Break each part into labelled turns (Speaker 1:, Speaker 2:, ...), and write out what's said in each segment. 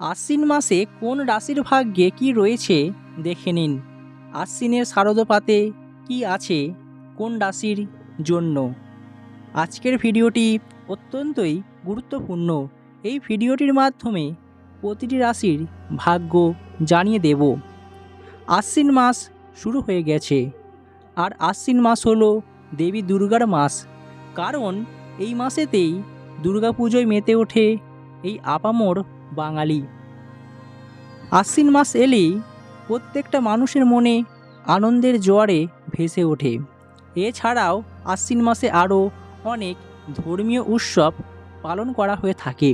Speaker 1: আশ্বিন মাসে কোন রাশির ভাগ্যে কি রয়েছে দেখে নিন। আশ্বিনের শারদপাতে কি আছে কোন রাশির জন্য? আজকের ভিডিওটি অত্যন্তই গুরুত্বপূর্ণ। এই ভিডিওটির মাধ্যমে প্রতিটি রাশির ভাগ্য জানিয়ে দেব। আশ্বিন মাস শুরু হয়ে গেছে। আর আশ্বিন মাস হলো দেবী দুর্গার মাস। কারণ এই মাসেতেই দুর্গাপুজোয় মেতে ওঠে এই আপামর বাঙালি। আশ্বিন মাস এলেই প্রত্যেকটা মানুষের মনে আনন্দের জোয়ারে ভেসে ওঠে। এছাড়াও আশ্বিন মাসে আরও অনেক ধর্মীয় উৎসব পালন করা হয়ে থাকে।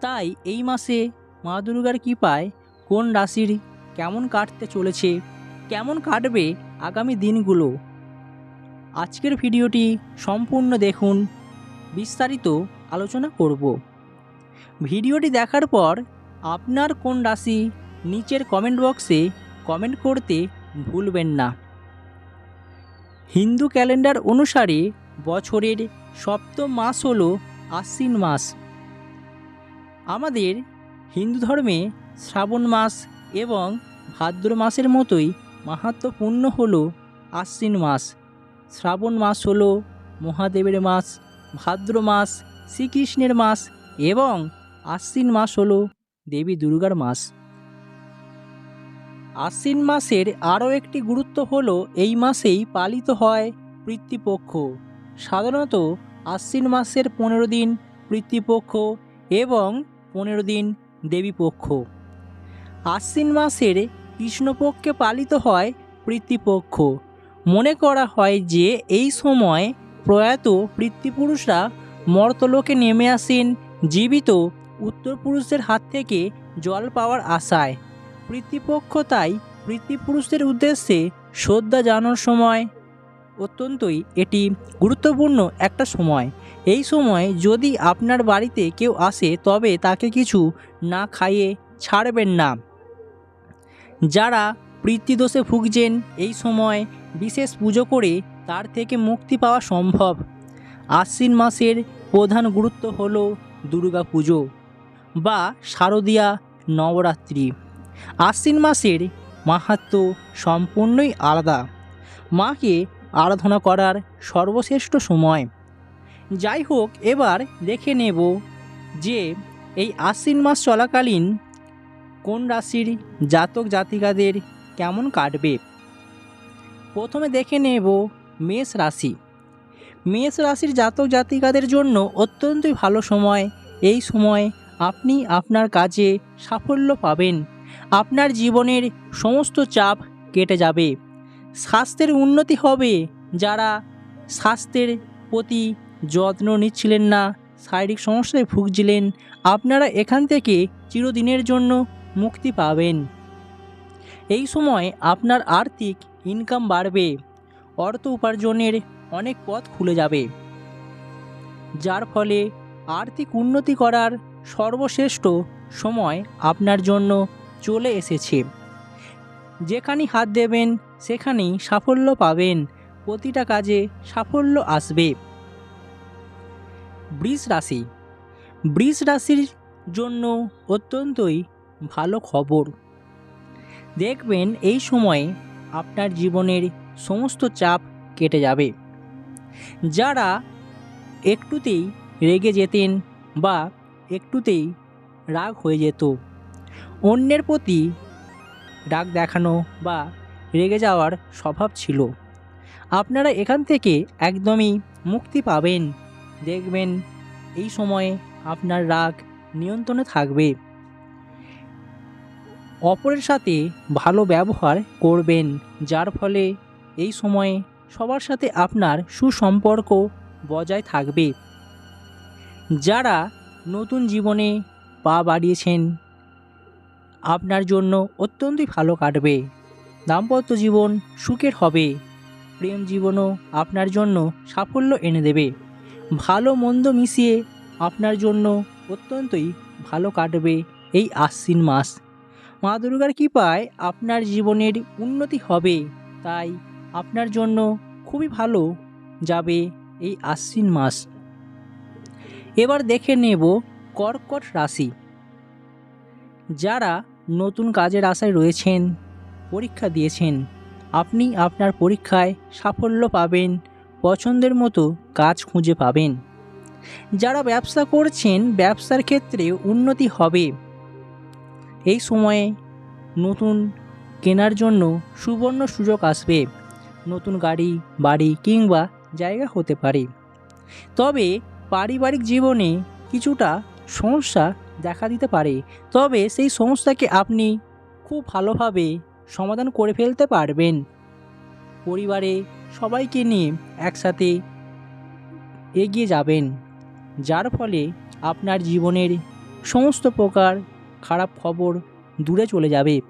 Speaker 1: তাই এই মাসে মা দুর্গার কৃপায় কোন রাশির কেমন কাটতে চলেছে, কেমন কাটবে আগামী দিনগুলো? আজকের ভিডিওটি সম্পূর্ণ দেখুন। বিস্তারিত আলোচনা করব। ভিডিওটি দেখার পর আপনার কোন রাশি নিচের কমেন্ট বক্সে কমেন্ট করতে ভুলবেন না। হিন্দু ক্যালেন্ডার অনুসারে বছরের সপ্তম মাস হল আশ্বিন মাস। আমাদের হিন্দু ধর্মে শ্রাবণ মাস এবং ভাদ্র মাসের মতোই মাহাত্মপূর্ণ হল আশ্বিন মাস। শ্রাবণ মাস হল মহাদেবের মাস, ভাদ্র মাস, শ্রীকৃষ্ণের মাস এবং আশ্বিন মাস হল দেবী দুর্গার মাস। আশ্বিন মাসের আরও একটি গুরুত্ব হল এই মাসেই পালিত হয় পিতৃপক্ষ। সাধারণত আশ্বিন মাসের পনেরো দিন পিতৃপক্ষ এবং পনেরো দিন দেবীপক্ষ। আশ্বিন মাসের কৃষ্ণপক্ষে পালিত হয় পিতৃপক্ষ। মনে করা হয় যে এই সময় প্রয়াত পিতৃপুরুষরা মর্তলোকে নেমে আসেন জীবিত উত্তরপুরুষদের হাত থেকে জল পাওয়ার আশায়। পিতৃপক্ষ তাই পিতৃপুরুষদের উদ্দেশ্যে শ্রদ্ধা জানানোর সময়। অত্যন্তই এটি গুরুত্বপূর্ণ একটা সময়। এই সময় যদি আপনার বাড়িতে কেউ আসে, তবে তাকে কিছু না খাইয়ে ছাড়বেন না। যারা পিতৃদোষে ভুগছেন, এই সময় বিশেষ পুজো করে তার থেকে মুক্তি পাওয়া সম্ভব। আশ্বিন মাসের প্রধান গুরুত্ব হল দুর্গা পুজো বা শারদীয়া নবরাত্রি। আশ্বিন মাসের মাহাত্ম সম্পূর্ণই আলাদা। মাকে আরাধনা করার সর্বশ্রেষ্ঠ সময়। যাই হোক এবার দেখে নেব যে এই আশ্বিন মাস চলাকালীন কোন রাশির জাতক জাতিকাদের কেমন কাটবে। প্রথমে দেখে নেব মেষ রাশি। মেষ রাশির জাতক জাতিকাদের জন্য অত্যন্তই ভালো সময়। এই সময় আপনি আপনার কাজে সাফল্য পাবেন। আপনার জীবনের সমস্ত চাপ কেটে যাবে। স্বাস্থ্যের উন্নতি হবে। যারা স্বাস্থ্যের প্রতি যত্ন নিচ্ছিলেন না, শারীরিক সমস্যায় ভুগছিলেন, আপনারা এখান থেকে চিরদিনের জন্য মুক্তি পাবেন। এই সময় আপনার আর্থিক ইনকাম বাড়বে। অর্থ উপার্জনের অনেক পথ খুলে যাবে। যার ফলে আর্থিক উন্নতি করার সর্বশ্রেষ্ঠ সময় আপনার জন্য চলে এসেছে। যেখানেই হাত দেবেন, সেখানেই সাফল্য পাবেন। প্রতিটা কাজে সাফল্য আসবে। বৃষ রাশি। বৃষ রাশির জন্য অত্যন্তই ভালো খবর। দেখবেন এই সময়ে আপনার জীবনের সমস্ত চাপ কেটে যাবে। যারা একটুতেই রেগে যেতেন বা একটুতেই রাগ হয়ে যেত। অন্যের প্রতি রাগ দেখানো বা রেগে যাওয়ার স্বভাব ছিল। আপনারা এখান থেকে একদমই মুক্তি পাবেন। দেখবেন এই সময়ে আপনার রাগ নিয়ন্ত্রণে থাকবে। অপরের সাথে ভালো ব্যবহার করবেন, যার ফলে এই সময়ে সবার সাথে আপনার সুসম্পর্ক বজায় থাকবে। যারা নতুন জীবনে পা বাড়িয়েছেন, আপনার জন্য অত্যন্তই ভালো কাটবে। দাম্পত্য জীবন সুখের হবে। প্রেম জীবনও আপনার জন্য সাফল্য এনে দেবে। ভালো মন্দ মিশিয়ে আপনার জন্য অত্যন্তই ভালো কাটবে এই আশ্বিন মাস। মা দুর্গার কৃপায় আপনার জীবনের উন্নতি হবে, তাই আপনার জন্য খুবই ভালো যাবে এই আশ্বিন মাস। এবার দেখে নেব কর্কট রাশি। যারা নতুন কাজের আশায় রয়েছেন, পরীক্ষা দিয়েছেন, আপনি আপনার পরীক্ষায় সাফল্য পাবেন, পছন্দের মতো কাজ খুঁজে পাবেন। যারা ব্যবসা করছেন, ব্যবসার ক্ষেত্রে উন্নতি হবে। এই সময়ে নতুন কেনার জন্য সুবর্ণ সুযোগ আসবে। নতুন গাড়ি, বাড়ি কিংবা জায়গা হতে পারে। তবে পারিবারিক জীবনে কিছুটা সমস্যা দেখা দিতে পারে। তবে সেই সমস্যাকে আপনি খুব ভালোভাবে সমাধান করে ফেলতে পারবেন। পরিবারে সবাইকে নিয়ে একসাথে এগিয়ে যাবেন, যার ফলে আপনার জীবনের সমস্ত প্রকার খারাপ খবর দূরে চলে যাবে।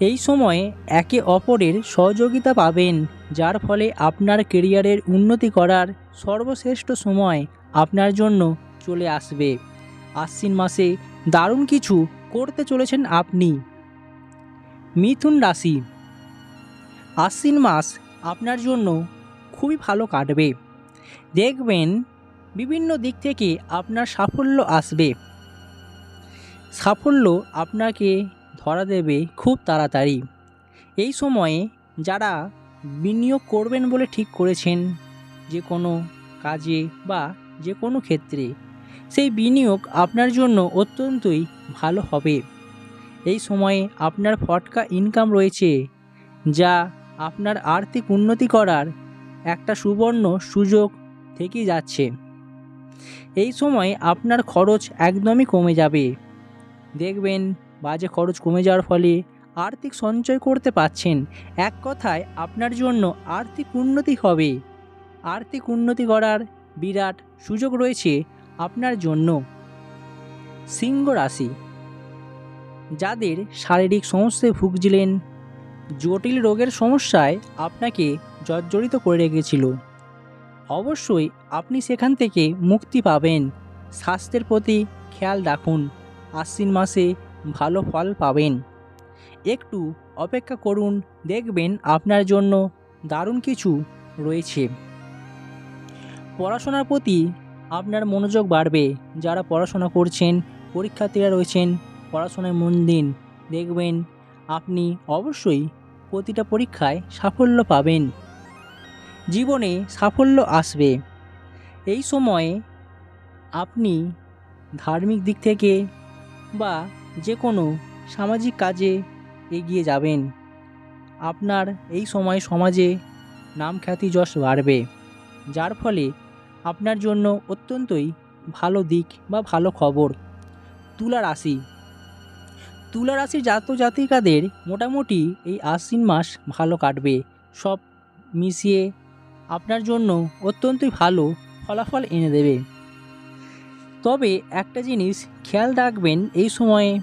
Speaker 1: এই সময়ে একে অপরের সহযোগিতা পাবেন, যার ফলে আপনার কেরিয়ারের উন্নতি করার সর্বশ্রেষ্ঠ সময় আপনার জন্য চলে আসবে। আশ্বিন মাসে দারুণ কিছু করতে চলেছেন আপনি। মিথুন রাশি। আশ্বিন মাস আপনার জন্য খুবই ভালো কাটবে। দেখবেন বিভিন্ন দিক থেকে আপনার সাফল্য আসবে। সাফল্য আপনাকে ধরা দেবে খুব তাড়াতাড়ি। এই সময়ে যারা বিনিয়োগ করবেন বলে ঠিক করেছেন, যে কোনো কাজে বা যে কোনো ক্ষেত্রে, সেই বিনিয়োগ আপনার জন্য অত্যন্তই ভালো হবে। এই সময়ে আপনার ফটকা ইনকাম রয়েছে, যা আপনার আর্থিক উন্নতি করার একটা সুবর্ণ সুযোগ থেকেই যাচ্ছে। এই সময় আপনার খরচ একদমই কমে যাবে। দেখবেন বাজে খরচ কমে যাওয়ার ফলে আর্থিক সঞ্চয় করতে পাচ্ছেন এক কথায়, আপনার জন্য আর্থিক উন্নতি হবে। আর্থিক উন্নতি করার বিরাট সুযোগ রয়েছে আপনার জন্য। সিংহ রাশি। যাদের শারীরিক সমস্যায় ভুগছিলেন, জটিল রোগের সমস্যায় আপনাকে জর্জরিত করে রেখেছিল। অবশ্যই আপনি সেখান থেকে মুক্তি পাবেন। স্বাস্থ্যের প্রতি খেয়াল রাখুন। আশ্বিন মাসে ভালো ফল পাবেন। একটু অপেক্ষা করুন, দেখবেন আপনার জন্য দারুণ কিছু রয়েছে। পড়াশোনার প্রতি আপনার মনোযোগ বাড়বে। যারা পড়াশোনা করছেন, পরীক্ষার্থীরা রয়েছেন, পড়াশোনায় মন দিন, দেখবেন আপনি অবশ্যই প্রতিটা পরীক্ষায় সাফল্য পাবেন। জীবনে সাফল্য আসবে। এই সময়ে আপনি ধার্মিক দিক থেকে বা যে কোনো সামাজিক কাজে এগিয়ে যাবেন। আপনার এই সময় সমাজে নাম খ্যাতি যশ বাড়বে, যার ফলে আপনার জন্য অত্যন্তই ভালো দিক বা ভালো খবর। তুলা রাশি। তুলা রাশির জাত জাতিকাদের মোটামুটি এই আশ্বিন মাস ভালো কাটবে। সব মিশিয়ে আপনার জন্য অত্যন্তই ভালো ফলাফল এনে দেবে। তবে একটা জিনিস খেয়াল রাখবেন এই সময়ে,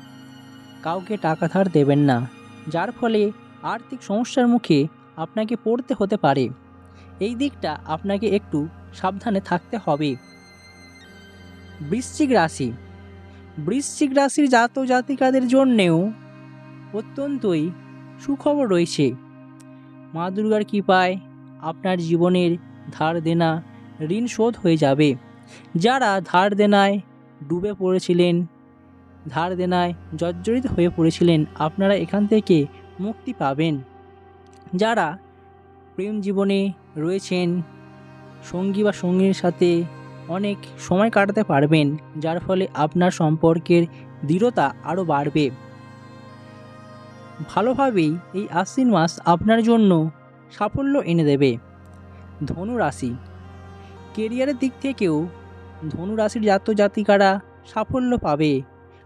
Speaker 1: কাউকে টাকা ধার দেবেন না, যার ফলে আর্থিক সমস্যার মুখে আপনাকে পড়তে হতে পারে। এই দিকটা আপনাকে একটু সাবধানে থাকতে হবে। বৃশ্চিক রাশি। বৃশ্চিক রাশির জাত জাতিকাদের জন্যেও অত্যন্তই সুখবর রয়েছে। মা দুর্গার কৃপায় আপনার জীবনের ধার দেনা ঋণ শোধ হয়ে যাবে। যারা ধার দেনায় ডুবে পড়েছিলেন, ধার দেনায় জর্জরিত হয়ে পড়েছিলেন, আপনারা এখান থেকে মুক্তি পাবেন। যারা প্রেম জীবনে রয়েছেন, সঙ্গী বা সঙ্গীর সাথে অনেক সময় কাটাতে পারবেন, যার ফলে আপনার সম্পর্কের দৃঢ়তা আরও বাড়বে। ভালোভাবেই এই আশ্বিন মাস আপনার জন্য সাফল্য এনে দেবে। ধনু রাশি কেরিয়ারের দিক থেকেও ধনু রাশির জাত জাতিকারা সাফল্য পাবে।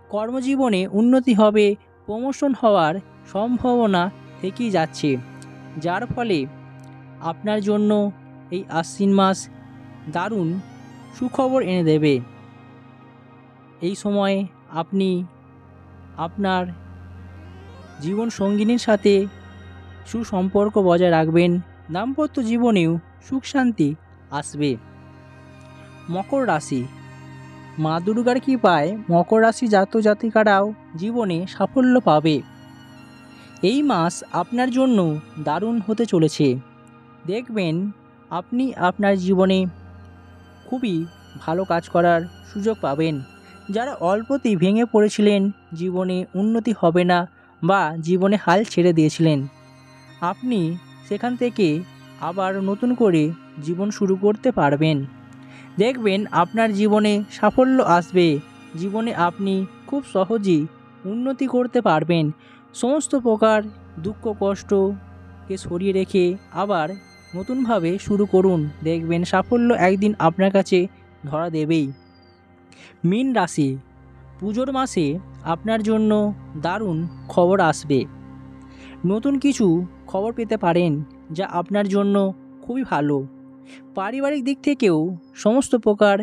Speaker 1: কর্মজীবনে উন্নতি হবে, প্রমোশন হওয়ার সম্ভাবনা থেকেই যাচ্ছে। যার ফলে আপনার জন্য এই আশ্বিন মাস দারুণ সুখবর এনে দেবে। এই সময় আপনি আপনার জীবন সঙ্গিনীর সাথে সুসম্পর্ক বজায় রাখবেন। দাম্পত্য জীবনেও সুখ শান্তি আসবে। মকর রাশি। মা দুর্গার কৃপায় মকর রাশি জাত জাতিকারাও জীবনে সাফল্য পাবে। এই মাস আপনার জন্য দারুণ হতে চলেছে। দেখবেন আপনি আপনার জীবনে খুবই ভালো কাজ করার সুযোগ পাবেন। যারা অল্পতেই ভেঙে পড়েছিলেন, জীবনে উন্নতি হবে না বা জীবনে হাল ছেড়ে দিয়েছিলেন। আপনি সেখান থেকে আবার নতুন করে জীবন শুরু করতে পারবেন। দেখবেন আপনার জীবনে সাফল্য আসবে। জীবনে আপনি খুব সহজেই উন্নতি করতে পারবেন। সমস্ত প্রকার দুঃখ, কষ্টকে সরিয়ে রেখে আবার নতুনভাবে শুরু করুন। দেখবেন সাফল্য একদিন আপনার কাছে ধরা দেবেই। মীন রাশি, পুজোর মাসে আপনার জন্য দারুণ খবর আসবে। নতুন কিছু খবর পেতে পারেন, যা আপনার জন্য খুবই ভালো। পারিবারিক দিক থেকেও সমস্ত প্রকার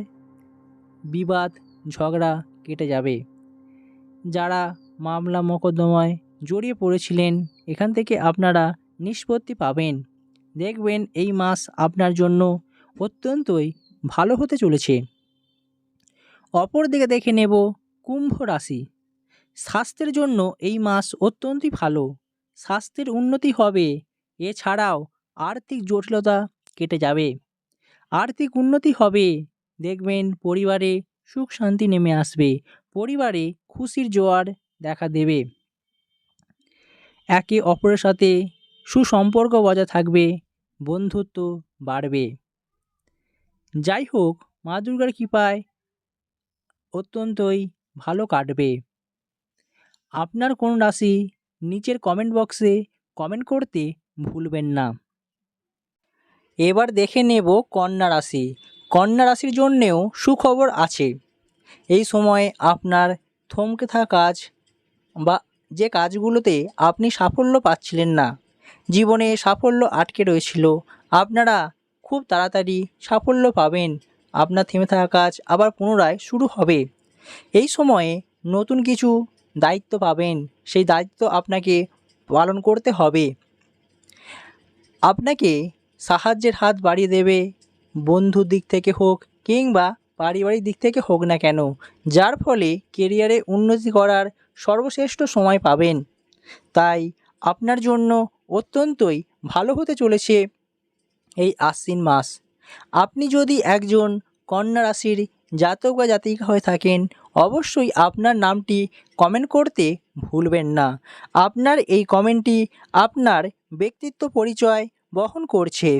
Speaker 1: বিবাদ, ঝগড়া কেটে যাবে। যারা মামলা মোকদ্দমায় জড়িয়ে পড়েছিলেন, এখান থেকে আপনারা নিষ্পত্তি পাবেন। দেখবেন এই মাস আপনার জন্য অত্যন্তই ভালো হতে চলেছে। অপরদিকে দেখে নেব কুম্ভ রাশি। স্বাস্থ্যের জন্য এই মাস অত্যন্তই ভালো। স্বাস্থ্যের উন্নতি হবে। এছাড়াও আর্থিক জটিলতা কেটে যাবে। আর্থিক উন্নতি হবে। দেখবেন পরিবারে সুখ শান্তি নেমে আসবে। পরিবারে খুশির জোয়ার দেখা দেবে। একে অপরের সাথে সুসম্পর্ক বজায় থাকবে। বন্ধুত্ব বাড়বে। যাই হোক, মা দুর্গার কৃপায় অত্যন্তই ভালো কাটবে। আপনার কোন রাশি নিচের কমেন্ট বক্সে কমেন্ট করতে ভুলবেন না। এবার দেখে নেব কন্যা রাশি। কন্যা রাশির জন্যেও সুখবর আছে। এই সময়ে আপনার থমকে থাকা কাজ বা যে কাজগুলোতে আপনি সাফল্য পাচ্ছিলেন না, জীবনে সাফল্য আটকে রয়েছিল, আপনারা খুব তাড়াতাড়ি সাফল্য পাবেন, আপনার থেমে থাকা কাজ আবার পুনরায় শুরু হবে। এই সময়ে নতুন কিছু দায়িত্ব পাবেন, সেই দায়িত্ব আপনাকে পালন করতে হবে। আপনাকে সাহায্যের হাত বাড়িয়ে দেবে। বন্ধুর দিক থেকে হোক কিংবা পারিবারিক দিক থেকে হোক না কেন, যার ফলে কেরিয়ারে উন্নতি করার সর্বশ্রেষ্ঠ সময় পাবেন। তাই আপনার জন্য অত্যন্তই ভালো হতে চলেছে এই আশ্বিন মাস। আপনি যদি একজন কন্যা রাশির জাতক বা জাতিকা হয়ে থাকেন, অবশ্যই আপনার নামটি কমেন্ট করতে ভুলবেন না। আপনার এই কমেন্টটি আপনার ব্যক্তিত্ব পরিচয় বহন করছে।